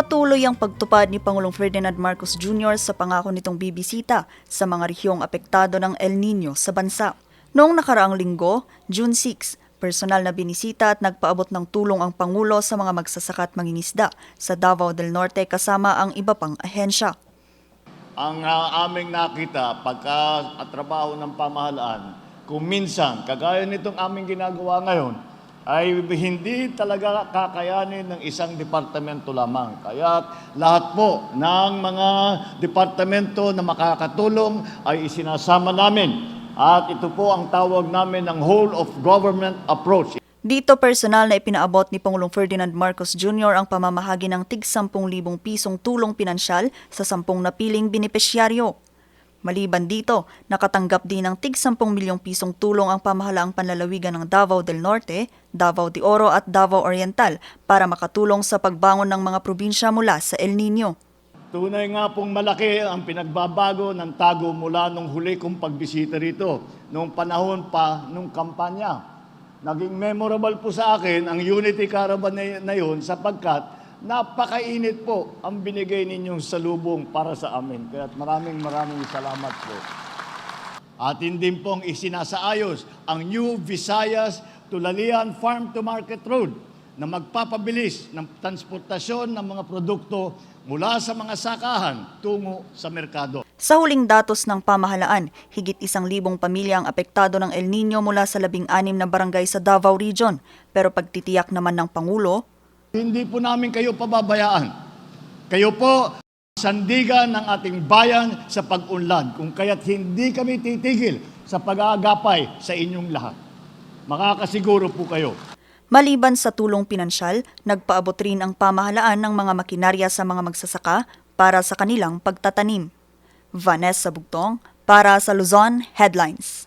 Patuloy ang pagtupad ni Pangulong Ferdinand Marcos Jr. sa pangako nitong bibisita sa mga rehiyong apektado ng El Nino sa bansa. Noong nakaraang linggo, June 6, personal na binisita at nagpaabot ng tulong ang Pangulo sa mga magsasaka at mangingisda sa Davao del Norte kasama ang iba pang ahensya. Ang ah, aming nakita pagka at trabaho ng pamahalaan, kung minsan, kagaya nitong aming ginagawa ngayon, ay hindi talaga kakayanin ng isang departamento lamang. Kaya lahat po ng mga departamento na makakatulong ay isinasama namin. At ito po ang tawag namin ng whole of government approach. Dito personal na ipinaabot ni Pangulong Ferdinand Marcos Jr. ang pamamahagi ng tig 10,000 pisong tulong pinansyal sa 10 napiling benepisyaryo. Maliban dito, nakatanggap din ng tig 10 milyong pisong tulong ang pamahalaang panlalawigan ng Davao del Norte, Davao de Oro at Davao Oriental para makatulong sa pagbangon ng mga probinsya mula sa El Nino. Tunay nga pong malaki ang pinagbabago ng tago mula nung huli kong pagbisita rito, nung panahon pa nung kampanya. Naging memorable po sa akin ang Unity Caravan na, na yun sapagkat napakainit po ang binigay ninyong salubong para sa amin. Kaya maraming maraming salamat po. Atin din pong isinasaayos ang New Visayas Tulalian Farm to Market Road na magpapabilis ng transportasyon ng mga produkto mula sa mga sakahan tungo sa merkado. Sa huling datos ng pamahalaan, higit isang libong pamilya ang apektado ng El Nino mula sa labing anim na barangay sa Davao Region. Pero pagtitiyak naman ng Pangulo, Hindi po namin kayo pababayaan. Kayo po sandigan ng ating bayan sa pag-unlad kung kaya't hindi kami titigil sa pag-aagapay sa inyong lahat. Makakasiguro po kayo. Maliban sa tulong pinansyal, nagpaabot rin ang pamahalaan ng mga makinarya sa mga magsasaka para sa kanilang pagtatanim. Vanessa Bugtong para sa Luzon Headlines.